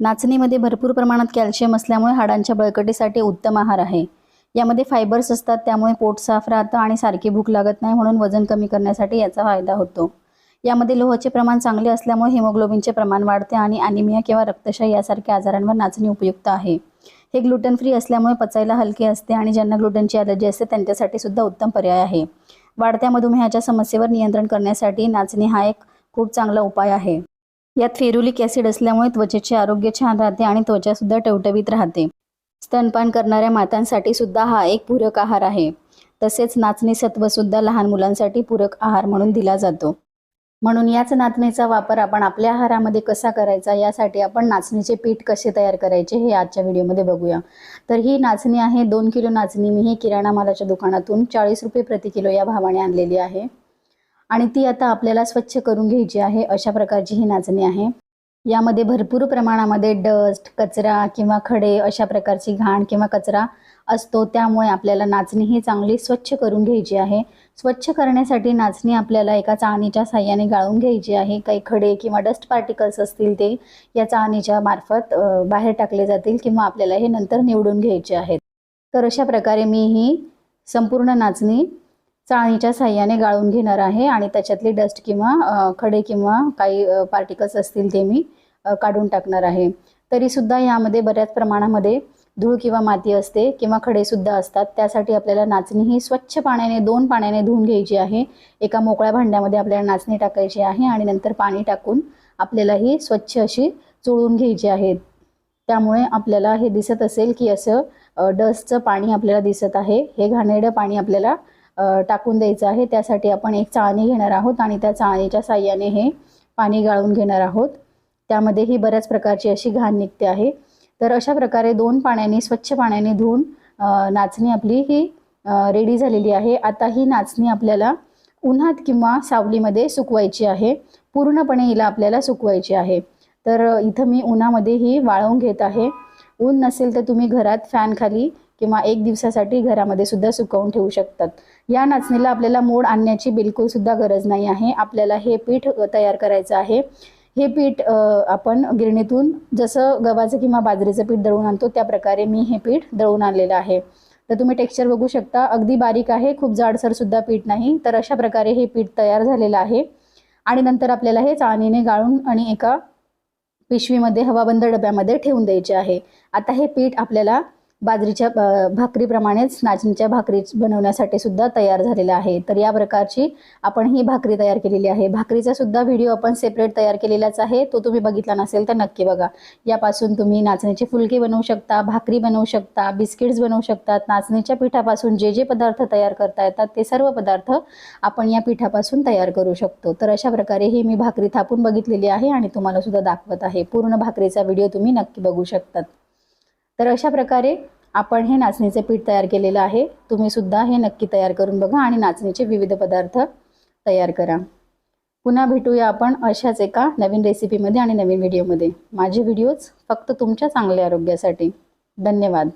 नाचणीमध्ये भरपूर प्रमाणात कॅल्शियम असल्यामुळे हाडांच्या बळकटीसाठी उत्तम आहार आहे. यामध्ये फायबर्स असतात त्यामुळे पोट साफ राहतं आणि सारखी भूक लागत नाही म्हणून वजन कमी करण्यासाठी याचा फायदा होतो. यामध्ये लोहाचे प्रमाण चांगले असल्यामुळे हिमोग्लोबिनचे प्रमाण वाढते आणि ॲनिमिया किंवा रक्तशाही यासारख्या आजारांवर नाचणी उपयुक्त आहे. हे ग्लुटन फ्री असल्यामुळे पचायला हलके असते आणि ज्यांना ग्लुटनची ॲलर्जी असते त्यांच्यासाठी सुद्धा उत्तम पर्याय आहे. वाढत्या मधुमेहाच्या समस्येवर नियंत्रण करण्यासाठी नाचणी हा एक खूप चांगला उपाय आहे. यात फेरुलिक ॲसिड असल्यामुळे त्वचेचे आरोग्य छान राहते आणि त्वचासुद्धा टवटवीत राहते. स्तनपान करणाऱ्या मातांसाठी सुद्धा हा एक पूरक आहार आहे. तसेच नाचणी सत्वसुद्धा लहान मुलांसाठी पूरक आहार म्हणून दिला जातो. म्हणून याच नाचणीचा वापर आपण आपल्या आहारामध्ये कसा करायचा यासाठी आपण नाचणीचे पीठ कसे तयार करायचे हे आजच्या व्हिडिओमध्ये बघूया. तर ही नाचणी आहे दोन किलो नाचणी. मी ही किराणा मालाच्या दुकानातून चाळीस रुपये प्रति किलो या भावाने आणलेली आहे. आणि ती आता आपल्याला स्वच्छ करून घ्यायची आहे अशा प्रकारची ही नाचणी आहे. यामध्ये भरपूर प्रमाणामध्ये डस्ट कचरा किंवा खडे अशा प्रकारची घाण किंवा कचरा असतो. त्यामुळे आपल्याला नाचणी ही चांगली स्वच्छ करून घ्यायची आहे. स्वच्छ करण्यासाठी नाचणी आपल्याला एका चाळणीच्या साह्याने गाळून घ्यायची आहे. काही खडे किंवा डस्ट पार्टिकल्स असतील ते या चाळणीच्या मार्फत बाहेर टाकले जातील किंवा आपल्याला हे नंतर निवडून घ्यायचे आहेत. तर अशा प्रकारे मी ही संपूर्ण नाचणी चाळणीच्या साह्याने गाळून घेणार आहे आणि त्याच्यातली डस्ट किंवा खडे किंवा काही पार्टिकल्स असतील ते मी काढून टाकणार आहे. तरीसुद्धा यामध्ये बऱ्याच प्रमाणामध्ये धूळ किंवा माती असते किंवा खडेसुद्धा असतात. त्यासाठी आपल्याला नाचणी ही स्वच्छ पाण्याने दोन पाण्याने धुवून घ्यायची आहे. एका मोकळ्या भांड्यामध्ये आपल्याला नाचणी टाकायची आहे आणि नंतर पाणी टाकून आपल्याला ही स्वच्छ अशी चोळून घ्यायची आहे. त्यामुळे आपल्याला हे दिसत असेल की असं डस्टचं पाणी आपल्याला दिसत आहे. हे घाणेरडं पाणी आपल्याला टाकून द्यायचं आहे. त्यासाठी आपण एक चाळणी घेणार आहोत आणि त्या चाळणीच्या साह्याने हे पाणी गाळून घेणार आहोत. त्यामध्ये ही बऱ्याच प्रकारची अशी घाण निघते आहे. तर अशा प्रकारे दोन पाण्याने स्वच्छ पाण्याने धुवून नाचणी आपली ही रेडी झालेली आहे. आता ही नाचणी आपल्याला उन्हात किंवा सावलीमध्ये सुकवायची आहे. पूर्णपणे हिला आपल्याला सुकवायची आहे. तर इथं मी उन्हामध्ये ही वाळवून घेत आहे. ऊन नसेल तर तुम्ही घरात फॅनखाली किंवा एक दिवसासाठी घरामध्ये सुद्धा सुकवून ठेवू शकतात. या नाचणीला आपल्याला मोड आणण्याची बिलकुल सुद्धा गरज नाही आहे. आपल्याला हे पीठ तयार करायचं आहे. हे पीठ आपण गिरणीतून जसं गव्हाचं किंवा बाजरीचं पीठ दळून आणतो त्या प्रकारे मी हे पीठ दळून आणलेलं आहे. तर तुम्ही टेक्स्चर बघू शकता. अगदी बारीक आहे. खूप जाडसर सुद्धा पीठ नाही. तर अशा प्रकारे हे पीठ तयार झालेलं आहे. आणि नंतर आपल्याला हे चाळणीने गाळून आणि एका पिशवीमध्ये हवाबंद डब्यामध्ये ठेवून द्यायचे आहे. आता हे पीठ आपल्याला बाजरीच्या भाकरीप्रमाणेच नाचणीच्या भाकरी बनवण्यासाठी सुद्धा तयार झालेलं आहे. तर या प्रकारची आपण ही भाकरी तयार केलेली आहे. भाकरीचा सुद्धा व्हिडिओ आपण सेपरेट तयार केलेलाच आहे. तो तुम्ही बघितला नसेल तर नक्की बघा. यापासून तुम्ही नाचणीची फुलकी बनवू शकता भाकरी बनवू शकता बिस्किट्स बनवू शकतात नाचणीच्या पिठापासून जे जे पदार्थ तयार करता येतात ते सर्व पदार्थ आपण या पिठापासून तयार करू शकतो. तर अशा प्रकारे ही मी भाकरी थापून बघितलेली आहे आणि तुम्हाला सुद्धा दाखवत आहे. पूर्ण भाकरीचा व्हिडिओ तुम्ही नक्की बघू शकतात. तर अशा प्रकारे आपण हे नाचणीचे पीठ तयार केलेलं आहे. तुम्ही सुद्धा हे नक्की तयार करून बघा आणि नाचणीचे विविध पदार्थ तयार करा. पुन्हा भेटूया आपण अशाच एका नवीन रेसिपीमध्ये आणि नवीन व्हिडिओमध्ये माझे व्हिडिओज फक्त तुमच्या चांगल्या आरोग्यासाठी. धन्यवाद.